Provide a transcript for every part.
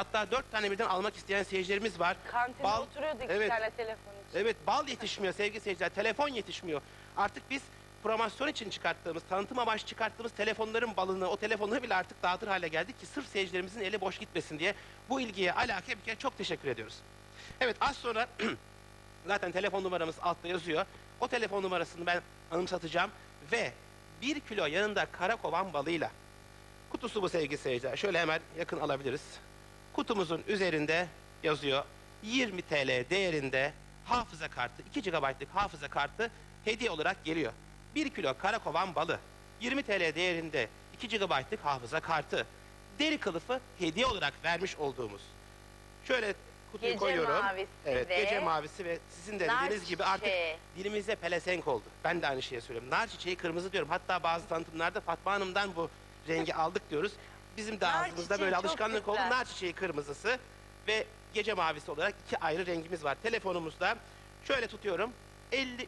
Hatta dört tane birden almak isteyen seyircilerimiz var. Kantinde Bal- oturuyordu iki Evet. tane telefon için. Evet bal yetişmiyor sevgili seyirciler. Telefon yetişmiyor. Artık biz promosyon için çıkarttığımız, tanıtım amaçlı çıkarttığımız telefonların balını, o telefonları bile artık dağıtır hale geldik ki sırf seyircilerimizin eli boş gitmesin diye bu ilgiye, alakaya bir kere çok teşekkür ediyoruz. Evet az sonra zaten telefon numaramız altta yazıyor. O telefon numarasını ben anımsatacağım ve bir kilo yanında karakovan balıyla kutusu bu sevgili seyirciler. Şöyle hemen yakın alabiliriz. Kutumuzun üzerinde yazıyor 20 TL değerinde hafıza kartı, 2 GB'lık hafıza kartı hediye olarak geliyor. 1 kilo karakovan balı, 20 TL değerinde 2 GB'lık hafıza kartı, deri kılıfı hediye olarak vermiş olduğumuz. Şöyle kutuyu Gece koyuyorum. mavisi evet, ve gece mavisi ve sizin de nar dediğiniz gibi artık çiçeği. dilimize pelesenk oldu. Ben de aynı şeyi söylüyorum. Nar çiçeği kırmızı diyorum. Hatta bazı tanıtımlarda Fatma Hanım'dan bu rengi aldık diyoruz. Bizim de Nar ağzımızda çiçeği böyle çok alışkanlık oldu. güzel. Nar çiçeği kırmızısı ve gece mavisi olarak iki ayrı rengimiz var. Telefonumuzda şöyle tutuyorum. 53,5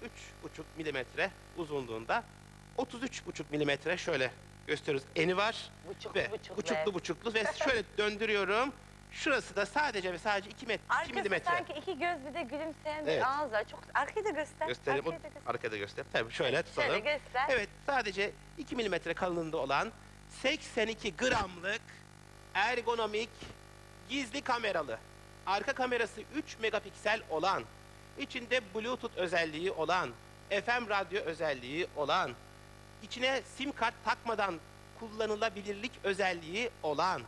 milimetre uzunluğunda 33,5 milimetre şöyle gösteriyoruz. Eni var Buçuklu ve buçuklu. buçuklu buçuklu ve şöyle döndürüyorum. Şurası da sadece ve sadece 2 met 2 Arkası milimetre. sanki iki göz bir de gülümseyen Evet. bir ağız var. Çok arkayı da göster. Göstereyim. Arkayı da göster. Arkada göster. Tabii şöyle tutalım. Şöyle göster. Evet sadece 2 milimetre kalınlığında olan 82 gramlık ergonomik gizli kameralı arka kamerası 3 megapiksel olan içinde bluetooth özelliği olan FM radyo özelliği olan içine sim kart takmadan kullanılabilirlik özelliği olan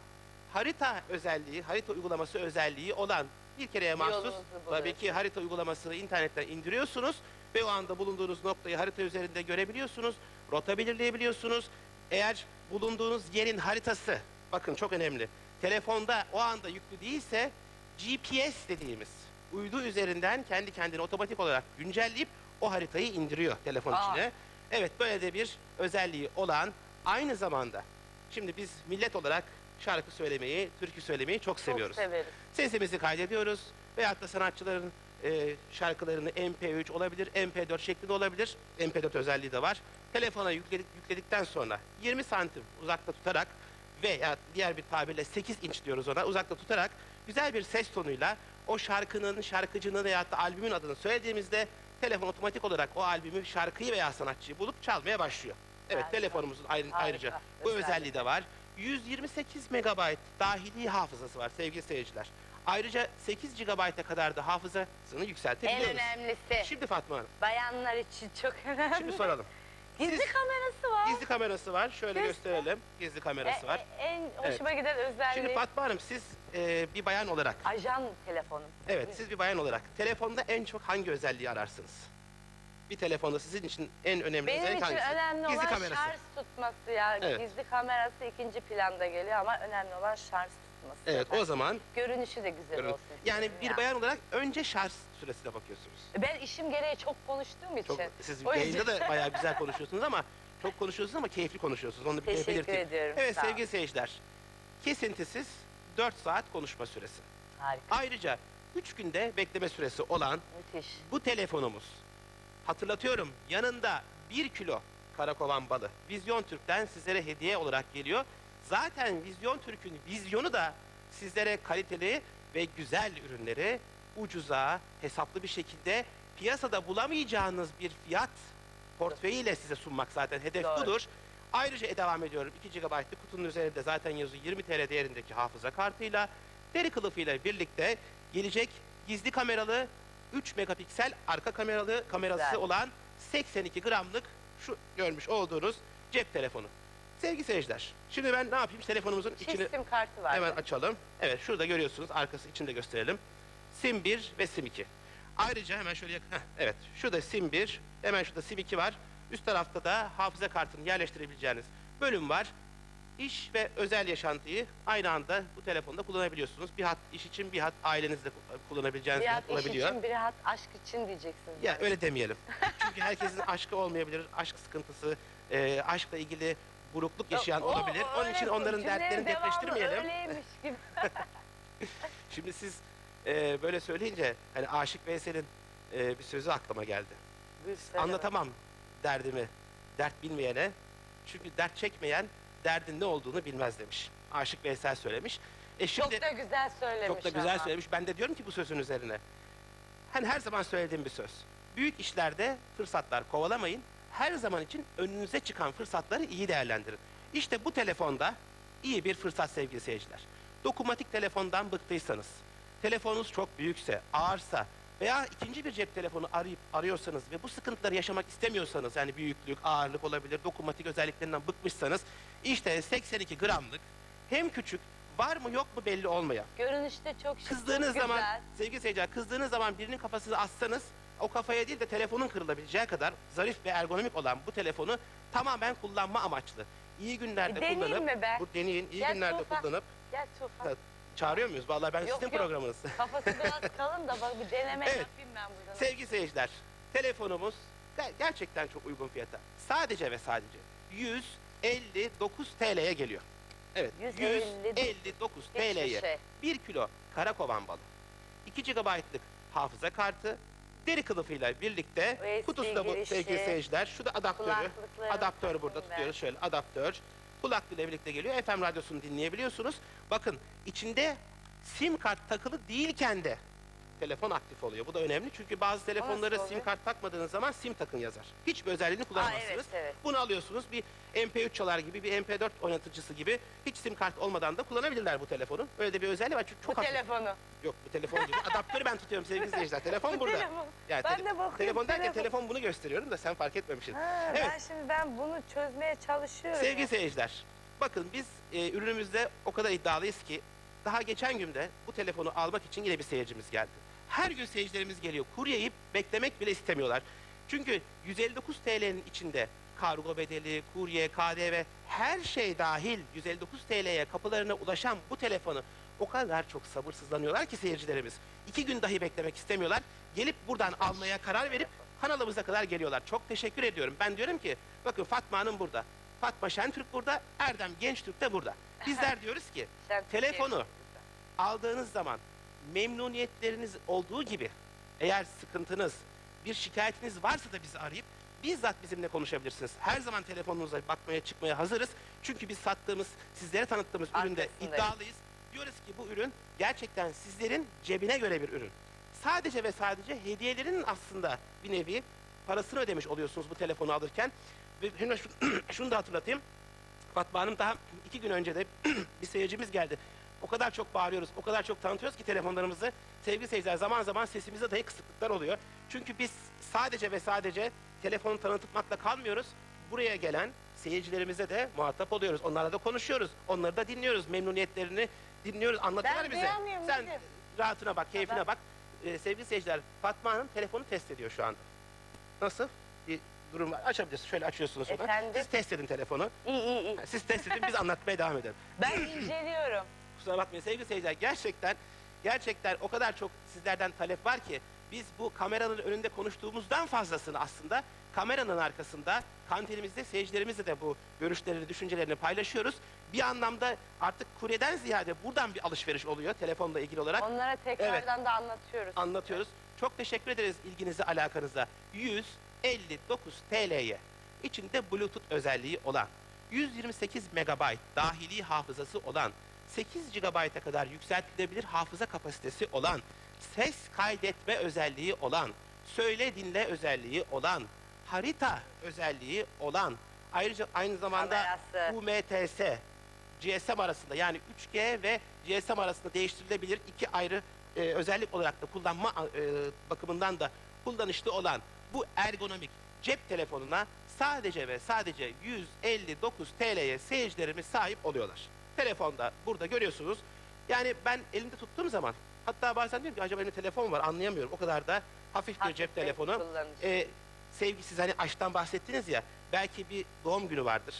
harita özelliği, harita uygulaması özelliği olan bir kereye mahsus tabii ki harita uygulamasını internetten indiriyorsunuz ve o anda bulunduğunuz noktayı harita üzerinde görebiliyorsunuz. Rota belirleyebiliyorsunuz. Eğer bulunduğunuz yerin haritası, bakın çok önemli. Telefonda o anda yüklü değilse GPS dediğimiz uydu üzerinden kendi kendine otomatik olarak güncelleyip o haritayı indiriyor telefon Aa. içine. Evet böyle de bir özelliği olan aynı zamanda şimdi biz millet olarak şarkı söylemeyi, türkü söylemeyi çok seviyoruz. Çok severiz. Sesimizi kaydediyoruz veyahut da sanatçıların e, şarkılarını MP3 olabilir, MP4 şeklinde olabilir. MP4 özelliği de var. Telefona yükledik, yükledikten sonra 20 santim uzakta tutarak veya diğer bir tabirle 8 inç diyoruz ona uzakta tutarak güzel bir ses tonuyla o şarkının, şarkıcının veyahut da albümün adını söylediğimizde telefon otomatik olarak o albümü, şarkıyı veya sanatçıyı bulup çalmaya başlıyor. Evet Harika. telefonumuzun ayrı- Harika, ayrıca bu özelliği de var. 128 megabayt dahili hafızası var sevgili seyirciler. Ayrıca 8 GB'a kadar da hafızasını En yükseltebiliyoruz. önemlisi Şimdi Fatma Hanım, bayanlar için çok önemli. şimdi soralım. Gizli Siz- kamerası var. Gizli kamerası var. Şöyle Göster. gösterelim. Gizli kamerası E- var. e- en hoşuma giden özelliği. Şimdi Fatma Hanım siz e, bir bayan olarak, Ajan telefonu. evet siz bir bayan olarak telefonda en çok hangi özelliği ararsınız? Bir telefonda sizin için en önemli Benim özellik için hangisi? önemli Gizli olan kamerası. şarj tutması ya. Evet. Gizli kamerası ikinci planda geliyor ama önemli olan şarj tutması. Evet zaten. o zaman Görünüşü de güzel görün- olsun. yani bir ya. bayan olarak önce şarj süresine bakıyorsunuz. Ben işim gereği çok konuştuğum için. Çok, siz O yayında yüzden- da bayağı güzel konuşuyorsunuz ama çok konuşuyorsunuz ama keyifli konuşuyorsunuz. Onu bir kere Teşekkür belirteyim. ediyorum. Evet sağ ol. sevgili seyirciler. Kesintisiz 4 saat konuşma süresi. Harika. Ayrıca 3 günde bekleme süresi olan Müthiş. bu telefonumuz hatırlatıyorum yanında 1 kilo karakovan balı Vizyon Türk'ten sizlere hediye olarak geliyor. Zaten Vizyon Türk'ün vizyonu da sizlere kaliteli ve güzel ürünleri ucuza, hesaplı bir şekilde piyasada bulamayacağınız bir fiyat portföyüyle size sunmak zaten hedef Doğru. budur. Ayrıca e, devam ediyorum 2 GB'lık kutunun üzerinde zaten yazıyor 20 TL değerindeki hafıza kartıyla deri kılıfıyla birlikte gelecek gizli kameralı 3 megapiksel arka kameralı kamerası Güzel. olan 82 gramlık şu görmüş olduğunuz cep telefonu. Sevgili seyirciler, şimdi ben ne yapayım? Telefonumuzun içini sim kartı var. hemen açalım. Evet, şurada görüyorsunuz. Arkası içinde gösterelim. Sim 1 ve Sim 2. Ayrıca hemen şöyle Heh, evet, şurada Sim 1, hemen şurada Sim 2 var. Üst tarafta da hafıza kartını yerleştirebileceğiniz bölüm var. İş ve özel yaşantıyı aynı anda bu telefonda kullanabiliyorsunuz. Bir hat iş için, bir hat ailenizle kullanabileceğiniz Bir bir hat iş olabiliyor. için, bir hat aşk için diyeceksiniz. Ya öyle demeyelim. Çünkü herkesin aşkı olmayabilir, aşk sıkıntısı, e, aşkla ilgili burukluk yaşayan O- olabilir. Onun için onların dertlerini depreştirmeyelim. Öyleymiş gibi. Şimdi siz e, böyle söyleyince hani Aşık Veysel'in e, bir sözü aklıma geldi. Anlatamam derdimi dert bilmeyene. Çünkü dert çekmeyen derdin ne olduğunu bilmez demiş. Aşık Veysel söylemiş. E Çok şimdi da güzel söylemiş çok da güzel ama. söylemiş. Ben de diyorum ki bu sözün üzerine. Hani her zaman söylediğim bir söz. Büyük işlerde fırsatlar kovalamayın. Her zaman için önünüze çıkan fırsatları iyi değerlendirin. İşte bu telefonda iyi bir fırsat sevgili seyirciler. Dokunmatik telefondan bıktıysanız, telefonunuz çok büyükse, ağırsa veya ikinci bir cep telefonu arayıp arıyorsanız ve bu sıkıntıları yaşamak istemiyorsanız yani büyüklük, ağırlık olabilir, dokunmatik özelliklerinden bıkmışsanız işte 82 gramlık hem küçük var mı yok mu belli olmayan Görünüşte çok şık, Kızdığınız çok zaman güzel. sevgili seyirciler kızdığınız zaman birinin kafasını assanız o kafaya değil de telefonun kırılabileceği kadar zarif ve ergonomik olan bu telefonu tamamen kullanma amaçlı. İyi günlerde Bir deneyeyim kullanıp mi ben? bu deneyin iyi Gel günlerde Tufan. kullanıp Gel Tufan. Çağırıyor muyuz? Vallahi ben Yok, sizin yok. programınız. Kafası biraz kalın da bak bir deneme Evet. yapayım ben burada. Sevgili seyirciler, telefonumuz ger- gerçekten çok uygun fiyata. Sadece ve sadece 159 TL'ye geliyor. Evet, 159 159 Hiçbir TL'ye şey. 1 kilo karakovan balı, 2 GB'lık hafıza kartı, deri kılıfıyla birlikte USB kutusu da bu girişi, sevgili seyirciler. Şu da adaptörü. kulaklıkları Adaptör burada takayım ben. tutuyoruz şöyle adaptör. Kulaklığıyla birlikte geliyor. FM radyosunu dinleyebiliyorsunuz. Bakın içinde sim kart takılı değilken de telefon aktif oluyor. Bu da önemli çünkü bazı telefonlara sim kart takmadığınız zaman sim takın yazar. Hiçbir özelliğini kullanamazsınız. evet, evet. Bunu alıyorsunuz bir MP3 çalar gibi bir MP4 oynatıcısı gibi hiç sim kart olmadan da kullanabilirler bu telefonu. Böyle de bir özelliği var çünkü çok Bu hafif. telefonu. Yok bu telefon gibi. Adaptörü ben tutuyorum sevgili izleyiciler. Telefon Bu burada. telefon. Yani Ben de bakıyorum, Telefon derken telefon. telefon bunu gösteriyorum da sen fark etmemişsin. Ha, Evet. Ben şimdi ben bunu çözmeye çalışıyorum. Sevgili seyirciler, bakın biz e, ürünümüzde o kadar iddialıyız ki daha geçen günde bu telefonu almak için yine bir seyircimiz geldi. Her gün seyircilerimiz geliyor. Kuryeyip beklemek bile istemiyorlar. Çünkü 159 TL'nin içinde kargo bedeli, kurye, KDV her şey dahil 159 TL'ye kapılarına ulaşan bu telefonu o kadar çok sabırsızlanıyorlar ki seyircilerimiz. İki gün dahi beklemek istemiyorlar. Gelip buradan almaya karar verip kanalımıza kadar geliyorlar. Çok teşekkür ediyorum. Ben diyorum ki bakın Fatma Hanım burada. Fatma Şentürk burada. Erdem Gençtürk de burada. Bizler diyoruz ki telefonu aldığınız zaman memnuniyetleriniz olduğu gibi eğer sıkıntınız, bir şikayetiniz varsa da bizi arayıp bizzat bizimle konuşabilirsiniz. Her zaman telefonunuza bakmaya çıkmaya hazırız. Çünkü biz sattığımız, sizlere tanıttığımız üründe iddialıyız. Diyoruz ki bu ürün gerçekten sizlerin cebine göre bir ürün. Sadece ve sadece hediyelerin aslında bir nevi parasını ödemiş oluyorsunuz bu telefonu alırken. Ve şunu da hatırlatayım. Fatma Hanım daha iki gün önce de bir seyircimiz geldi. O kadar çok bağırıyoruz, o kadar çok tanıtıyoruz ki telefonlarımızı. Sevgili seyirciler zaman zaman sesimizde dahi kısıklıklar oluyor. Çünkü biz sadece ve sadece telefonu tanıtmakla kalmıyoruz. Buraya gelen seyircilerimize de muhatap oluyoruz. Onlarla da konuşuyoruz. Onları da dinliyoruz. Memnuniyetlerini dinliyoruz, anlatıyorlar Ben bize. duyamıyorum, Sen nedir? rahatına bak, keyfine Tamam. bak. Ee, sevgili seyirciler, Fatma Hanım telefonu test ediyor şu anda. Nasıl? Bir durum var. Açabilirsiniz. Şöyle açıyorsunuz onu. Efendim? Siz test edin telefonu. İyi iyi iyi. Siz test edin, biz anlatmaya devam edelim. Ben inceliyorum. Kusura bakmayın sevgili seyirciler. Gerçekten, gerçekten o kadar çok sizlerden talep var ki biz bu kameranın önünde konuştuğumuzdan fazlasını aslında kameranın arkasında kantinimizde seyircilerimizle de bu görüşlerini, düşüncelerini paylaşıyoruz. Bir anlamda artık kuryeden ziyade buradan bir alışveriş oluyor telefonla ilgili olarak. Onlara tekrardan da anlatıyoruz. Anlatıyoruz. Çok teşekkür ederiz ilginize, alakanıza. 159 TL'ye içinde Bluetooth özelliği olan, 128 MB dahili hafızası olan, 8 GB'a kadar yükseltilebilir hafıza kapasitesi olan, ses kaydetme özelliği olan, söyle dinle özelliği olan, harita özelliği olan, ayrıca aynı zamanda Kamerası. UMTS, GSM arasında yani 3G ve GSM arasında değiştirilebilir iki ayrı e, özellik olarak da kullanma e, bakımından da kullanışlı olan bu ergonomik cep telefonuna sadece ve sadece 159 TL'ye seyircilerimiz sahip oluyorlar. Telefonda burada görüyorsunuz. Yani ben elimde tuttuğum zaman hatta bazen diyorum ki acaba elimde telefon var anlayamıyorum. O kadar da hafif bir Hafif cep bir telefonu. kullanışı. E, sevgi siz hani aşktan bahsettiniz ya belki bir doğum günü vardır.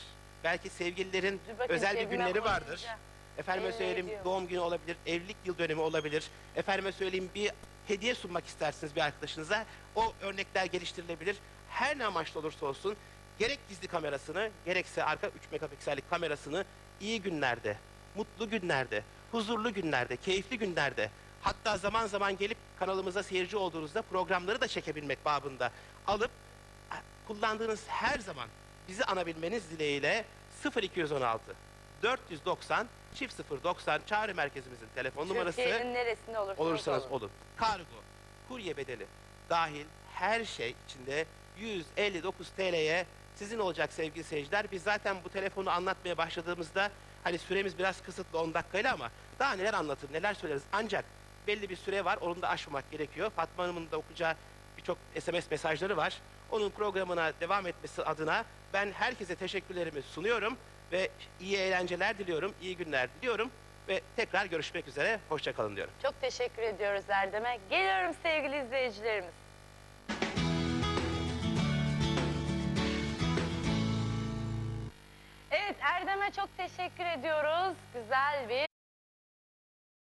Belki sevgililerin Dur bakayım, özel bir cebime günleri vardır. koyunca. Efendime Belli söyleyeyim ediyor. doğum günü olabilir, evlilik yıl dönümü olabilir. Efendime söyleyeyim bir hediye sunmak istersiniz bir arkadaşınıza. O örnekler geliştirilebilir. Her ne amaçlı olursa olsun gerek gizli kamerasını gerekse arka 3 megapiksellik kamerasını iyi günlerde, mutlu günlerde, huzurlu günlerde, keyifli günlerde hatta zaman zaman gelip kanalımıza seyirci olduğunuzda programları da çekebilmek babında alıp kullandığınız her zaman bizi anabilmeniz dileğiyle 0216 490 çift 090 çağrı merkezimizin telefon numarası. Türkiye'nin neresinde olursanız, olursanız olun. olun. Kargo, kurye bedeli dahil her şey içinde 159 TL'ye sizin olacak sevgili seyirciler. Biz zaten bu telefonu anlatmaya başladığımızda hani süremiz biraz kısıtlı 10 dakikayla ama daha neler anlatır, neler söyleriz. Ancak belli bir süre var, onu da aşmamak gerekiyor. Fatma Hanım'ın da okuyacağı birçok SMS mesajları var. Onun programına devam etmesi adına ben herkese teşekkürlerimi sunuyorum ve iyi eğlenceler diliyorum, iyi günler diliyorum ve tekrar görüşmek üzere. Hoşçakalın diyorum. Çok teşekkür ediyoruz Erdem'e. Geliyorum sevgili izleyicilerimiz. Erdem'e çok teşekkür ediyoruz. Güzel bir